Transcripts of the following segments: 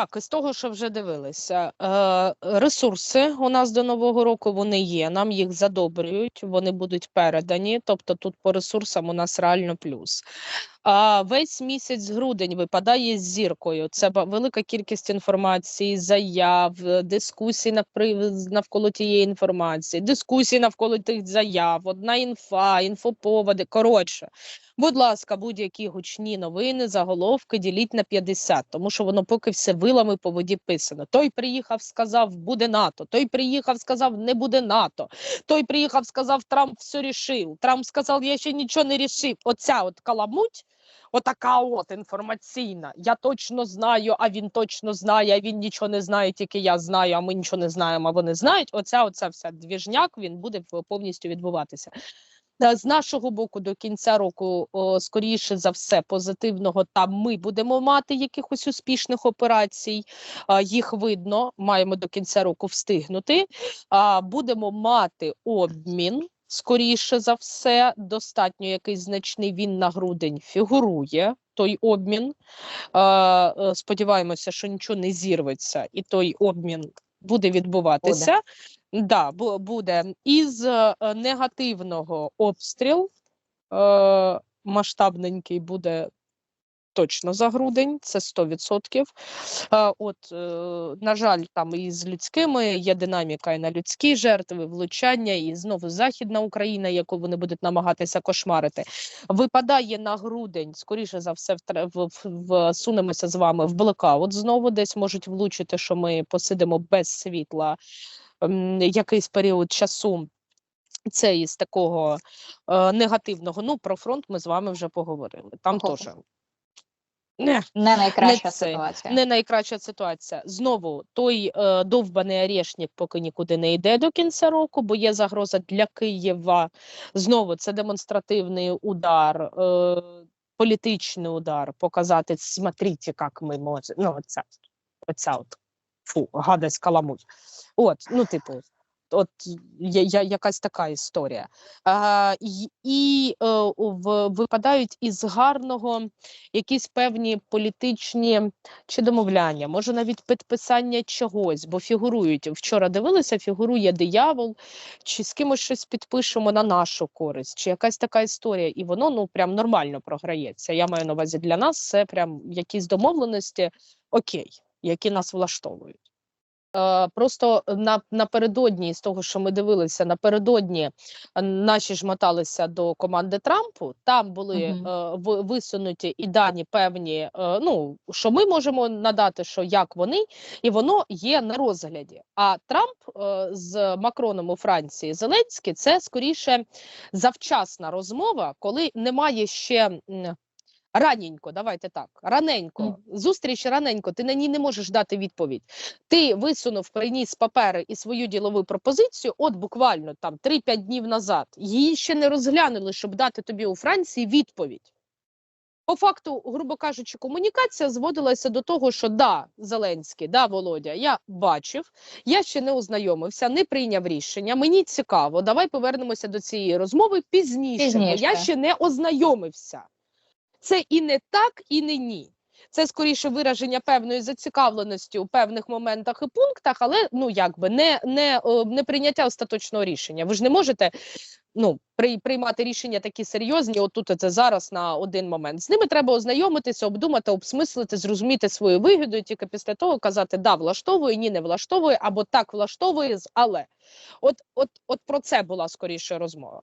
Так, із того, що вже дивилися, е, ресурси у нас до нового року вони є. Нам їх задобрюють, вони будуть передані. Тобто, тут по ресурсам у нас реально плюс. А весь місяць грудень випадає з зіркою. Це велика кількість інформації, заяв, е, дискусій навколо тієї інформації, дискусій навколо тих заяв, одна інфа, інфоповоди. Коротше, будь ласка, будь-які гучні новини, заголовки діліть на 50, тому що воно поки все вилами по воді писано. Той приїхав, сказав, буде НАТО. Той приїхав, сказав, не буде НАТО. Той приїхав, сказав, Трамп все рішив. Трамп сказав, я ще нічого не рішив. Оця от каламуть. Отака от інформаційна. Я точно знаю, а він точно знає, а він нічого не знає, тільки я знаю, а ми нічого не знаємо, а вони знають. Оця, оця вся двіжняк він буде повністю відбуватися. Е, З нашого боку до кінця року, скоріше за все, позитивного там ми будемо мати якихось успішних операцій. А, Їх видно, маємо до кінця року встигнути. Будемо мати обмін. Скоріше за все, достатньо якийсь значний він на грудень фігурує той обмін. Е, Сподіваємося, що нічого не зірветься, і той обмін буде відбуватися. Да, бу- буде із е, негативного обстріл е, масштабненький буде точно за грудень, це 100%. Е, от, е, на жаль, там і з людськими є динаміка і на людські жертви, влучання, і знову Західна Україна, яку вони будуть намагатися кошмарити. Випадає на грудень, скоріше за все, всунемося з вами в блекаут. Знову десь можуть влучити, що ми посидимо без світла якийсь період часу. Це із такого е, негативного. Ну, про фронт ми з вами вже поговорили. Там теж не, Не найкраща це, ситуація. не найкраща ситуація. Знову той е, довбаний орешник поки нікуди не йде до кінця року, бо є загроза для Києва. Знову це демонстративний удар, е, політичний удар. Показати, смотрите, як ми можемо. Ну, оця, оця от фу, гадость каламуть. От, ну, типу, от я, я, якась така історія. А, і і е, в, випадають із гарного якісь певні політичні чи домовляння, може навіть підписання чогось, бо фігурують. Вчора дивилися, фігурує диявол, чи з кимось щось підпишемо на нашу користь, чи якась така історія, і воно ну прям нормально програється. Я маю на увазі для нас це прям якісь домовленості окей, які нас влаштовують. Е, Просто на, напередодні з того, що ми дивилися, напередодні е, наші ж моталися до команди Трампу. Там були Мгм. е, висунуті і дані певні, е, ну що ми можемо надати, що як вони, і воно є на розгляді. А Трамп е, з Макроном у Франції Зеленський це скоріше завчасна розмова, коли немає ще. Раненько, давайте так, раненько, Мгм. зустріч раненько, ти на ній не можеш дати відповідь. Ти висунув, приніс папери і свою ділову пропозицію, от буквально там 3-5 днів назад. Її ще не розглянули, щоб дати тобі у Франції відповідь. По факту, грубо кажучи, комунікація зводилася до того, що да, Зеленський, да, Володя, я бачив, я ще не ознайомився, не прийняв рішення. Мені цікаво, давай повернемося до цієї розмови пізніше, бо я ще не ознайомився. Це і не так, і не ні. Це скоріше вираження певної зацікавленості у певних моментах і пунктах, але ну якби не, не, е, не прийняття остаточного рішення. Ви ж не можете ну, при, приймати рішення такі серйозні, отут це зараз на один момент. З ними треба ознайомитися, обдумати, обсмислити, зрозуміти свою вигоду, і тільки після того казати да, влаштовує, ні, не влаштовує, або так влаштовує, але. От, от, от про це була скоріше розмова.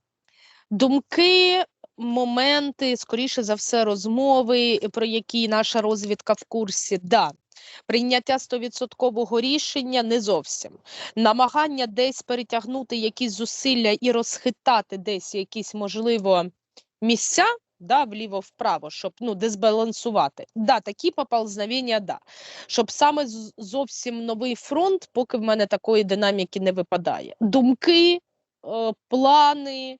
Думки, моменти, скоріше за все, розмови, про які наша розвідка в курсі, да. Прийняття стовідсоткового рішення не зовсім. Намагання десь перетягнути якісь зусилля і розхитати десь якісь, можливо, місця, да, вліво-вправо, щоб ну, дезбалансувати. Да, такі поползновення, да. Щоб саме зовсім новий фронт, поки в мене такої динаміки не випадає. Думки, е, плани,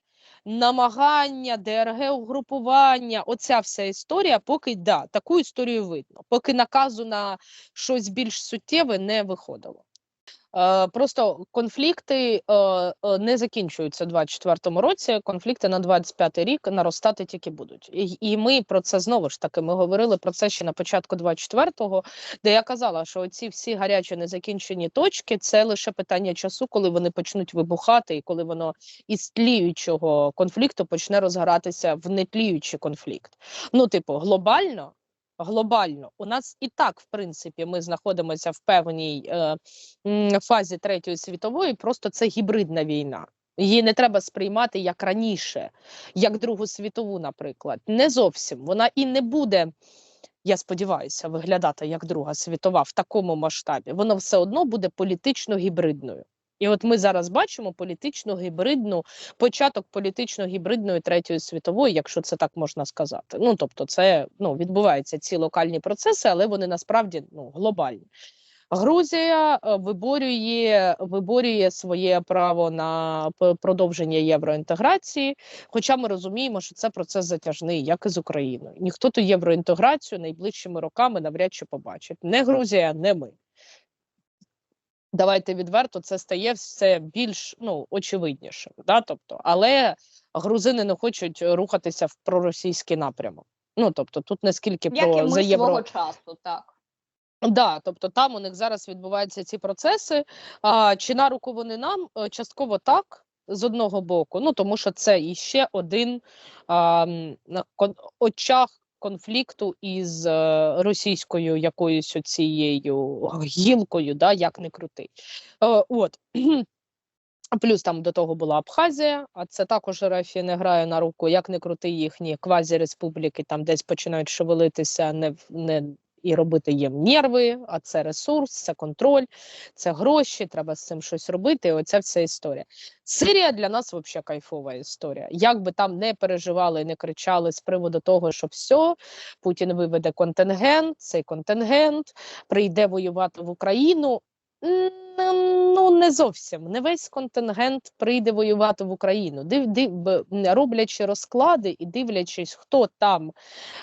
намагання, ДРГ угрупування, оця вся історія, поки да, таку історію видно, поки наказу на щось більш суттєве не виходило. Е, Просто конфлікти е, е, не закінчуються у 24-му році. Конфлікти на 25-й рік наростати тільки будуть. І ми про це знову ж таки. Ми говорили про це ще на початку 24-го, де я казала, що ці всі гарячі незакінчені точки це лише питання часу, коли вони почнуть вибухати, і коли воно із тліючого конфлікту почне розгоратися в нетліючий конфлікт. Ну, типу, глобально. Глобально у нас і так, в принципі, ми знаходимося в певній е, фазі третьої світової. Просто це гібридна війна. Її не треба сприймати як раніше, як Другу світову, наприклад. Не зовсім вона і не буде. Я сподіваюся, виглядати як Друга світова в такому масштабі. Воно все одно буде політично гібридною. І от ми зараз бачимо політично гібридну початок політично гібридної третьої світової, якщо це так можна сказати. Ну тобто, це ну відбуваються ці локальні процеси, але вони насправді ну глобальні. Грузія е, виборює виборює своє право на продовження євроінтеграції. Хоча ми розуміємо, що це процес затяжний, як і з Україною. Ніхто ту євроінтеграцію найближчими роками навряд чи побачить. Не Грузія, не ми. Давайте відверто, це стає все більш ну очевидніше. Да? Тобто, але грузини не хочуть рухатися в проросійський напрямок. Ну тобто, тут не скільки Як і про ми за євро. свого часу, так. Да, тобто там у них зараз відбуваються ці процеси. А, чи на руку вони нам? Е, Частково так, з одного боку. Ну тому що це іще один а, на очаг конфлікту із е, російською якоюсь оцією гілкою, да, як не крути. Е, от. Плюс там до того була Абхазія, а це також РФ не грає на руку, як не крути їхні квазі-республіки, там десь починають шевелитися, не, не і робити їм нерви, а це ресурс, це контроль, це гроші, треба з цим щось робити. І оця вся історія. Сирія для нас взагалі кайфова історія. Як би там не переживали, не кричали з приводу того, що все, Путін виведе контингент, цей контингент прийде воювати в Україну. Ну, не зовсім. Не весь контингент прийде воювати в Україну. Див, див, роблячи розклади і дивлячись, хто там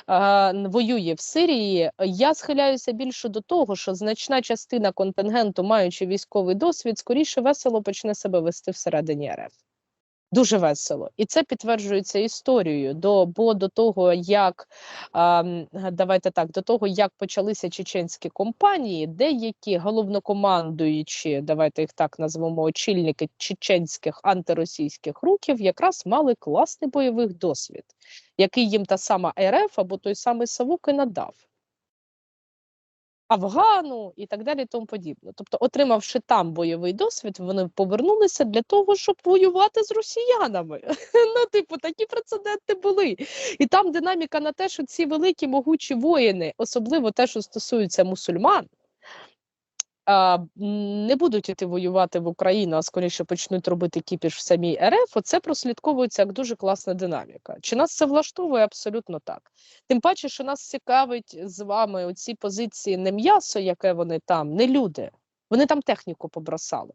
е, воює в Сирії, я схиляюся більше до того, що значна частина контингенту, маючи військовий досвід, скоріше весело почне себе вести всередині РФ. Дуже весело, і це підтверджується історією. До бо до того, як давайте так, до того як почалися чеченські компанії, деякі головнокомандуючі, давайте їх так назвемо, очільники чеченських антиросійських рухів, якраз мали класний бойовий досвід, який їм та сама РФ або той самий Савук і надав. Афгану і так далі, і тому подібне. Тобто, отримавши там бойовий досвід, вони повернулися для того, щоб воювати з росіянами. Ну, типу, такі прецеденти були. І там динаміка на те, що ці великі могучі воїни, особливо те, що стосується мусульман, не будуть іти воювати в Україну, а скоріше почнуть робити кіпіш в самій РФ. Оце прослідковується як дуже класна динаміка. Чи нас це влаштовує? Абсолютно так. Тим паче, що нас цікавить з вами оці позиції не м'ясо, яке вони там, не люди. Вони там техніку побросали.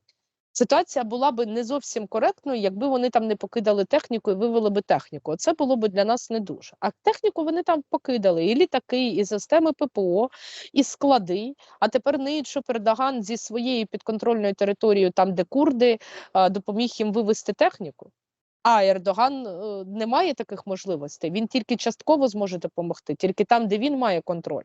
Ситуація була би не зовсім коректною, якби вони там не покидали техніку і вивели би техніку. Це було б для нас не дуже. А техніку вони там покидали і літаки, і системи ППО, і склади. А тепер ниють, що зі своєю підконтрольною територією, там де курди, допоміг їм вивести техніку. А Ердоган е, не має таких можливостей. Він тільки частково зможе допомогти, тільки там, де він має контроль.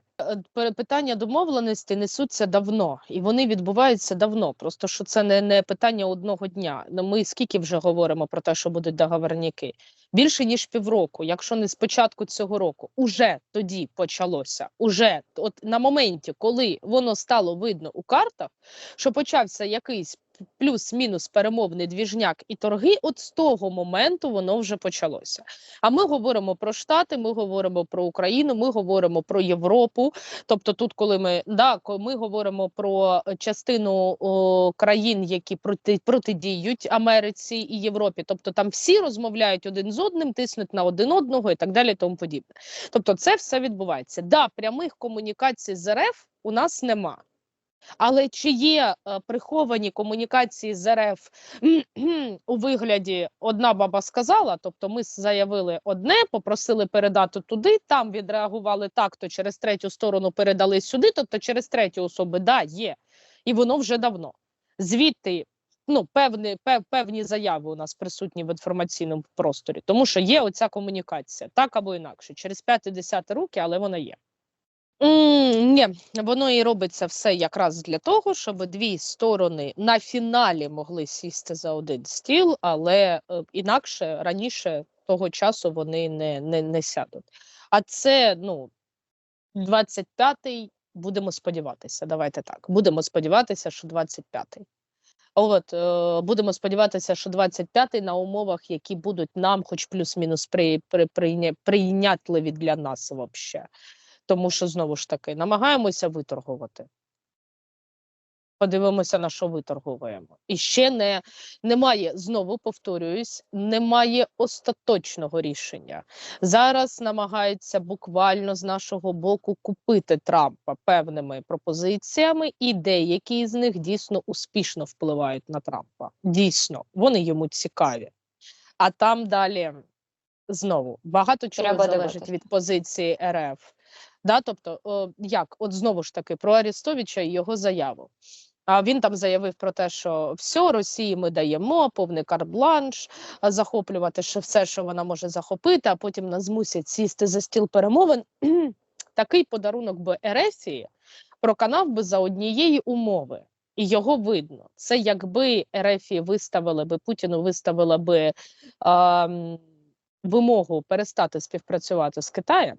Е, Питання домовленості несуться давно, і вони відбуваються давно. Просто що це не, не питання одного дня. Ну, Ми скільки вже говоримо про те, що будуть договорняки? Більше ніж півроку, якщо не з початку цього року, уже тоді почалося. Уже от на моменті, коли воно стало видно у картах, що почався якийсь плюс-мінус перемовний двіжняк і торги, от з того моменту воно вже почалося. А ми говоримо про Штати, ми говоримо про Україну, ми говоримо про Європу. Тобто, тут, коли ми да, ко- ми говоримо про е, частину о, країн, які проти, протидіють Америці і Європі, тобто там всі розмовляють один з одним, тиснуть на один одного і так далі, тому подібне. Тобто, це все відбувається. Да, прямих комунікацій з РФ у нас нема. Але чи є е, приховані комунікації з РФ у вигляді одна баба сказала, тобто ми заявили одне, попросили передати туди, там відреагували так, то через третю сторону передали сюди, тобто через третю особи, да, є. І воно вже давно. звідти ну, певні, пев, певні заяви у нас присутні в інформаційному просторі, тому що є оця комунікація, так або інакше, через 5-10 роки, але вона є. М, Ні, воно і робиться все якраз для того, щоб дві сторони на фіналі могли сісти за один стіл, але е, інакше раніше того часу вони не, не, не сядуть. А це ну 25-й, будемо сподіватися. Давайте так. Будемо сподіватися, що 25-й. От е, будемо сподіватися, що 25-й на умовах, які будуть нам, хоч плюс-мінус при, при, прийня, прийнятливі для нас взагалі. Тому що знову ж таки намагаємося виторгувати. Подивимося, на що виторгуємо. І ще не немає, знову повторююсь, немає остаточного рішення. Зараз намагаються буквально з нашого боку купити Трампа певними пропозиціями, і деякі з них дійсно успішно впливають на Трампа. Дійсно, вони йому цікаві. А там далі знову багато чого Треба залежить дивитись. від позиції РФ. Да, тобто, о, як, от знову ж таки, про Арестовича і його заяву. А він там заявив про те, що все, Росії ми даємо, повний карт-бланш, захоплювати ще все, що вона може захопити, а потім нас змусять сісти за стіл перемовин. Такий подарунок би Ерефії проканав би за однієї умови. І його видно. Це якби Ерефії виставили би Путіну виставила би м, вимогу перестати співпрацювати з Китаєм,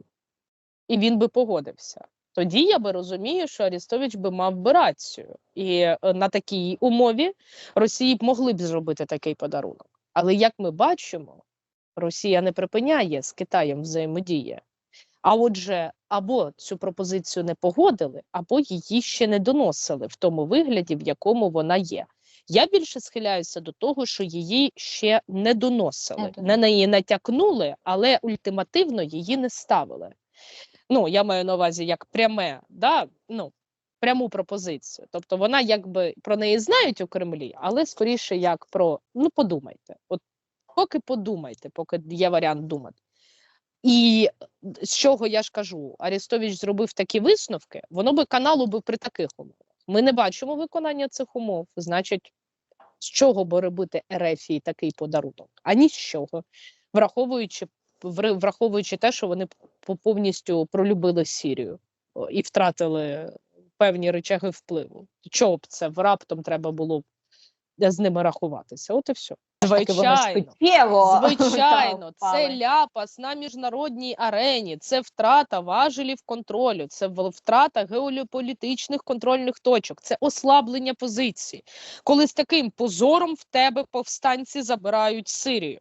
і він би погодився. Тоді я би розумію, що Арістович би мав би рацію, і е, на такій умові Росії б могли б зробити такий подарунок. Але як ми бачимо, Росія не припиняє з Китаєм взаємодії. А отже, або цю пропозицію не погодили, або її ще не доносили в тому вигляді, в якому вона є. Я більше схиляюся до того, що її ще не доносили, на її натякнули, але ультимативно її не ставили. Ну, я маю на увазі як пряме, да? ну, пряму пропозицію. Тобто вона якби про неї знають у Кремлі, але скоріше як про ну подумайте. От поки подумайте, поки є варіант думати. І з чого я ж кажу, Арестович зробив такі висновки, воно би каналу би при таких умовах. Ми не бачимо виконання цих умов. Значить, з чого би робити Ерефії такий подарунок? А ні з чого, враховуючи враховуючи те, що вони по- повністю пролюбили Сірію і втратили певні речаги впливу. Чого б це раптом треба було з ними рахуватися? От і все. Звичайно. Звичайно, це ляпас на міжнародній арені, це втрата важелів контролю, це втрата геополітичних контрольних точок, це ослаблення позицій. Коли з таким позором в тебе повстанці забирають Сирію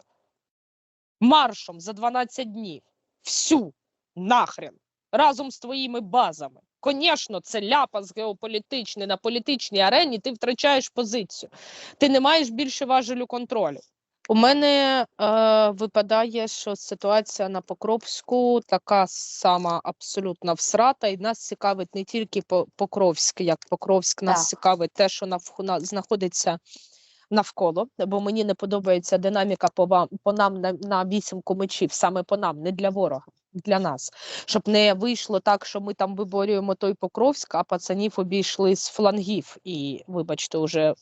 маршом за 12 днів, всю нахрен, разом з твоїми базами. Звісно, це ляпас геополітичний на політичній арені, ти втрачаєш позицію. Ти не маєш більше важелю контролю. У мене е, випадає, що ситуація на Покровську така сама абсолютно всрата, і нас цікавить не тільки По- Покровськ, як Покровськ, нас Так. цікавить те, що навх- на, знаходиться навколо, бо мені не подобається динаміка по вам по нам на, на вісімку мечів, саме по нам, не для ворога, для нас. Щоб не вийшло так, що ми там виборюємо той Покровськ, а пацанів обійшли з флангів, і, вибачте, уже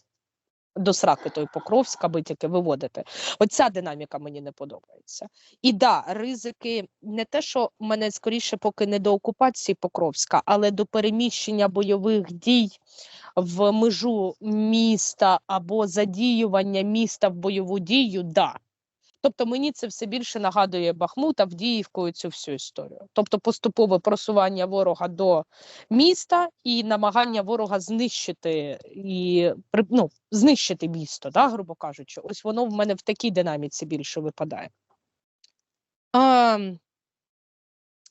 до сраки той Покровськ, аби тільки виводити. Оця динаміка мені не подобається. І да, ризики не те, що мене скоріше поки не до окупації Покровська, але до переміщення бойових дій в межу міста або задіювання міста в бойову дію, да. Тобто мені це все більше нагадує Бахмут, Авдіївку цю всю історію. Тобто поступове просування ворога до міста і намагання ворога знищити і ну, знищити місто, да, грубо кажучи. Ось воно в мене в такій динаміці більше випадає.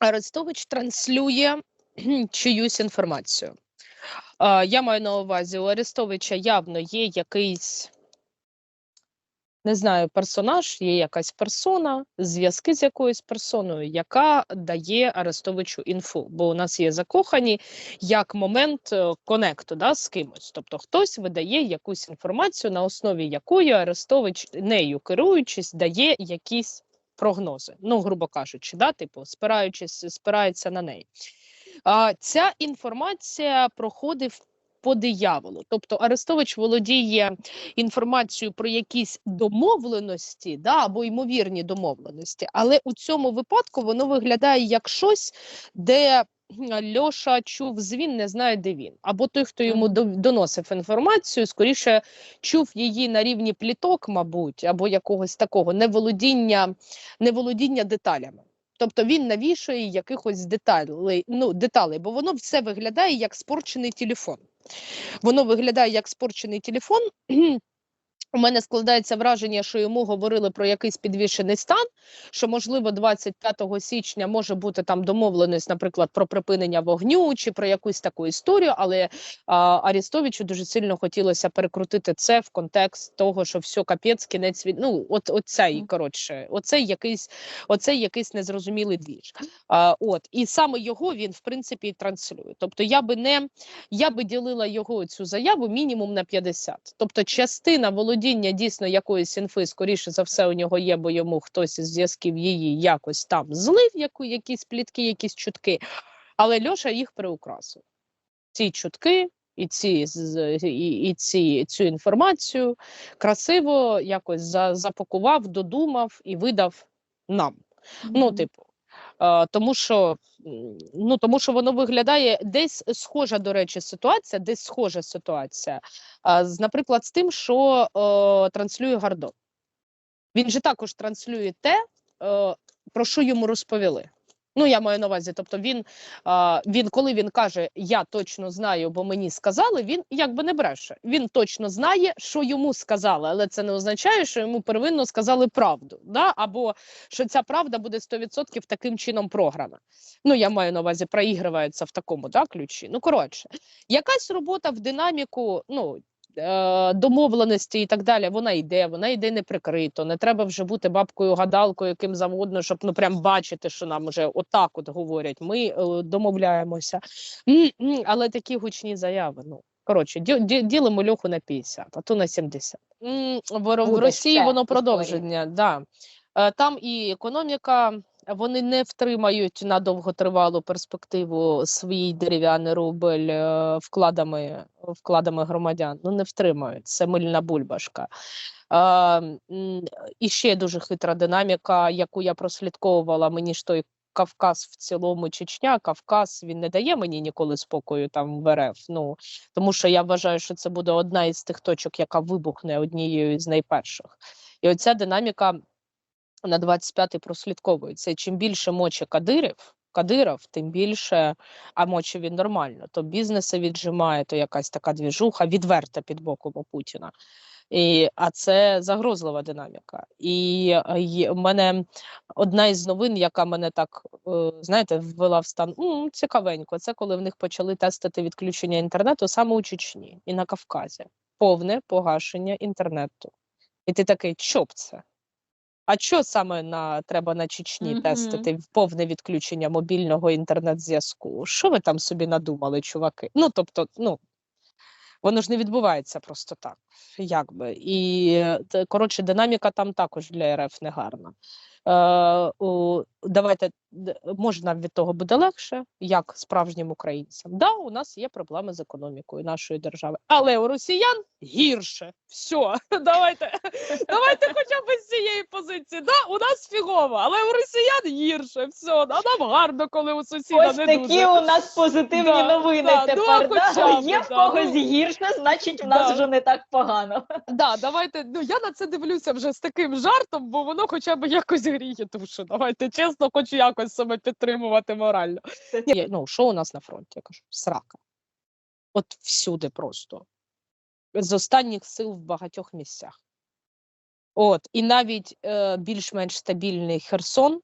Арестович транслює чиюсь інформацію. Я маю на увазі, у Арестовича явно є якийсь, не знаю, персонаж, є якась персона, зв'язки з якоюсь персоною, яка дає Арестовичу інфу. Бо у нас є закохані як момент е, конекту да, з кимось. Тобто хтось видає якусь інформацію, на основі якої Арестович, нею керуючись, дає якісь прогнози. Ну, грубо кажучи, да, типу, спираючись, спирається на неї. А, ця інформація проходить по дияволу. Тобто Арестович володіє інформацією про якісь домовленості, да, або ймовірні домовленості, але у цьому випадку воно виглядає як щось, де Льоша чув звін, не знає, де він. Або той, хто йому доносив інформацію, скоріше чув її на рівні пліток, мабуть, або якогось такого неволодіння, неволодіння деталями. Тобто він навішує якихось деталей, ну, деталей, бо воно все виглядає як спорчений телефон. Воно виглядає як спорчений телефон. У мене складається враження, що йому говорили про якийсь підвішений стан, що можливо 25 січня може бути там домовленість, наприклад, про припинення вогню чи про якусь таку історію, але а, Арістовичу дуже сильно хотілося перекрутити це в контекст того, що все капець, кінець від ну, от оцей, коротше, оцей якийсь, оцей якийсь незрозумілий двіж. А, от і саме його він в принципі і транслює. Тобто я би не я би ділила його цю заяву мінімум на 50. Тобто частина володіння дійсно якоїсь інфи, скоріше за все, у нього є, бо йому хтось із зв'язків її якось там злив, яку, якісь плітки, якісь чутки. Але Льоша їх приукрасив. Ці чутки і ці, і, і ці, цю інформацію красиво якось запакував, додумав і видав нам. Ну, типу, тому що ну тому що воно виглядає десь схожа, до речі, ситуація, десь схожа ситуація. А, з, наприклад, з тим, що о, транслює Гардо. Він же також транслює те, о, про що йому розповіли. Ну, я маю на увазі, тобто він, він, коли він каже, я точно знаю, бо мені сказали, він якби не бреше. Він точно знає, що йому сказали, але це не означає, що йому первинно сказали правду, да? або що ця правда буде 100% таким чином програна. Ну, я маю на увазі, проігрується в такому да, ключі. Ну, коротше, якась робота в динаміку, ну. Е, Домовленості і так далі, вона йде, вона йде неприкрито. Не треба вже бути бабкою гадалкою, яким завгодно, щоб ну прям бачити, що нам вже отак от говорять. Ми е, домовляємося. Але такі гучні заяви. Ну коротше, ді, ді, ділимо льоху на 50, а то на 70. М, В, в Росії воно продовження. Да. Е, Там і економіка. Вони не втримають на довготривалу перспективу свій дерев'яний рубль е, вкладами, вкладами громадян. Ну не втримають. Це мильна бульбашка. Е, і ще дуже хитра динаміка, яку я прослідковувала. Мені ж той Кавказ в цілому Чечня, Кавказ він не дає мені ніколи спокою там в РФ. Ну тому що я вважаю, що це буде одна із тих точок, яка вибухне однією з найперших. І оця динаміка на 25-й прослідковується. І чим більше моче Кадирів, Кадиров, тим більше, а моче він нормально, то бізнеси віджимає, то якась така двіжуха відверта під боком у Путіна. І, а це загрозлива динаміка. І е, є- в мене одна із новин, яка мене так, е, знаєте, ввела в стан «М, цікавенько. Це коли в них почали тестити відключення інтернету саме у Чечні і на Кавказі. Повне погашення інтернету. І ти такий, що б це? А що саме на треба на Чечні Мгм. тестити в повне відключення мобільного інтернет-зв'язку? Що ви там собі надумали, чуваки? Ну тобто, ну воно ж не відбувається просто так, якби. І е, коротше, динаміка там також для РФ не гарна. У, давайте д- може нам від того буде легше, як справжнім українцям. Да, у нас є проблеми з економікою нашої держави, але у росіян гірше. Все, давайте, давайте хоча б з цієї позиції. Да, у нас фігово, але у росіян гірше. Все, а нам гарно, коли у сусіда Ось не такі дуже. у нас позитивні Да, новини да, ну, тепер. хоча да? б, Є в когось ну. гірше, значить в нас Да. вже не так погано. Да, давайте. Ну я на це дивлюся вже з таким жартом, бо воно хоча б якось гріє душу. Давайте чесно, хоч якось себе підтримувати морально. Ні, ну що у нас на фронті? Я кажу, срака. От всюди просто. З останніх сил в багатьох місцях. От, і навіть е, більш-менш стабільний Херсон,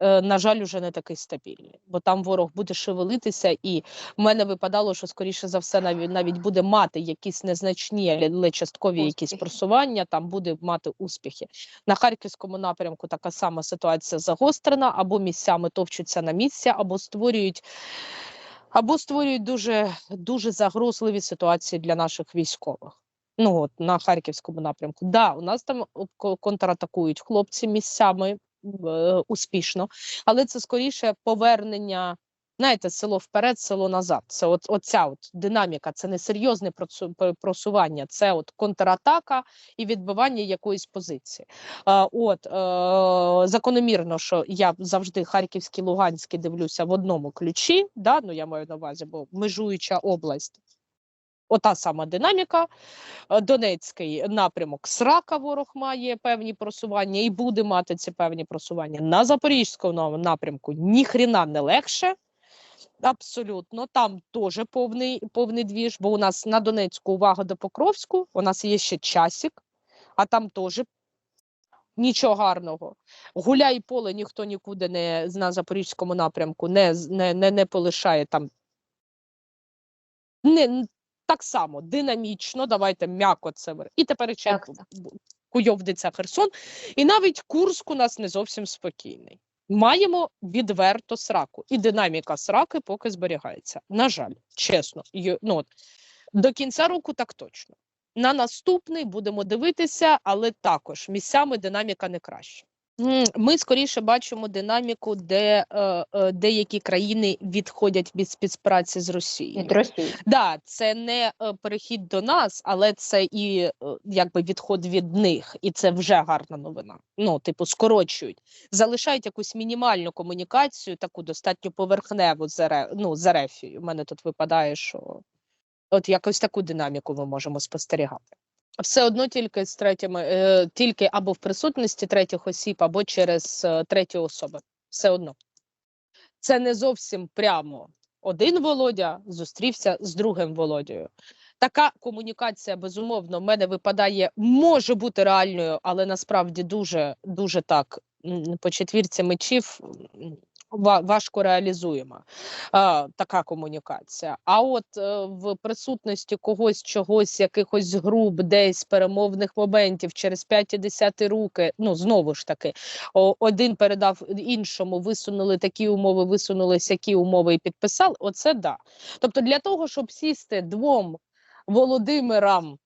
на жаль, уже не такий стабільний, бо там ворог буде шевелитися, і в мене випадало, що скоріше за все навіть навіть буде мати якісь незначні, але- часткові якісь просування, там буде мати успіхи. На харківському напрямку така сама ситуація загострена, або місцями товчуться на місці, або створюють. Або створюють дуже дуже загрозливі ситуації для наших військових. Ну от на харківському напрямку. Да, у нас там контратакують хлопці місцями е, успішно, але це скоріше повернення Знаєте, село вперед, село назад. Це от оця от динаміка, це не серйозне просування, це от контратака і відбивання якоїсь позиції. От е, закономірно, що я завжди Харківський, Луганський дивлюся в одному ключі. Да? Ну я маю на увазі, бо межуюча область. Ота сама динаміка. Е, Донецький напрямок Срака ворог має певні просування і буде мати ці певні просування. На Запорізькому напрямку ніхрена не легше. Абсолютно, там теж повний, повний двіж, бо у нас на Донецьку увага до Покровську, у нас є ще часик, а там теж нічого гарного. Гуляй поле ніхто нікуди не на Запорізькому напрямку не, не, не, не полишає там. Не, так само динамічно, давайте м'яко це. І тепер ще Куйовдиця Херсон. І навіть Курск у нас не зовсім спокійний. Маємо відверто сраку, і динаміка сраки поки зберігається. На жаль, чесно, ну, от, до кінця року так точно. На наступний будемо дивитися, але також місцями динаміка не краща. Ми скоріше бачимо динаміку, де е, е, деякі країни відходять від співпраці з Росією. Від Росії. Да, це не е, перехід до нас, але це і якби відход від них, і це вже гарна новина. Ну, типу, скорочують, залишають якусь мінімальну комунікацію, таку достатньо поверхневу з ну, з Ерефією. У мене тут випадає, що от якось таку динаміку ми можемо спостерігати. Все одно тільки з третіми, е, тільки або в присутності третіх осіб, або через е, треті особи. Все одно. Це не зовсім прямо один Володя зустрівся з другим Володєю. Така комунікація, безумовно, в мене випадає, може бути реальною, але насправді дуже, дуже так по четвірці мечів важко реалізуєма а, така комунікація. А от е, в присутності когось, чогось, якихось груп, десь перемовних моментів через 5 і 10 руки, ну знову ж таки, один передав іншому, висунули такі умови, висунули сякі умови і підписали. Оце да. Тобто, для того, щоб сісти двом Володимирам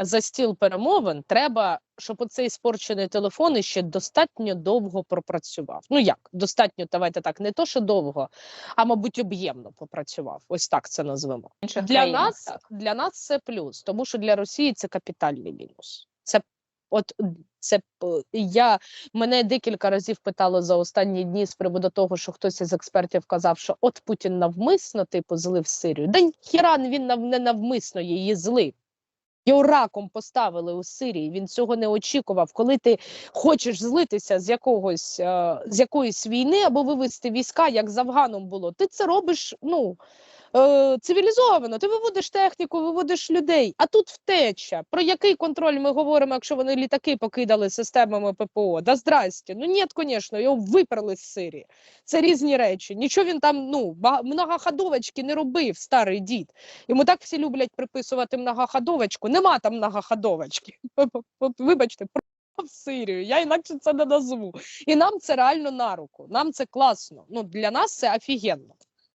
за стіл перемовин, треба, щоб оцей спорчений телефон іще достатньо довго пропрацював. Ну як достатньо, давайте так, не то, що довго, а мабуть, об'ємно попрацював. Ось так це назвемо. Для країнах, нас, так. для нас це плюс, тому що для Росії це капітальний мінус. Це от це я мене декілька разів питали за останні дні з приводу того, що хтось із експертів казав, що от Путін навмисно типу злив Сирію. Да хіра він нав, не навмисно її злив. Його раком поставили у Сирії. Він цього не очікував. Коли ти хочеш злитися з якогось е, з якоїсь війни або вивести війська, як з Афганом було, ти це робиш ну е, цивілізовано. Ти виводиш техніку, виводиш людей. А тут втеча. Про який контроль ми говоримо, якщо вони літаки покидали системами ППО? Да здрасте. Ну ні, звісно, його виперли з Сирії. Це різні речі. Нічого він там ну многоходовочки не робив, старий дід. Йому так всі люблять приписувати многоходовочку. Нема там многоходовочки. Вибачте, в Сирію. Я інакше це не назву. І нам це реально на руку. Нам це класно. Ну для нас це офігенно.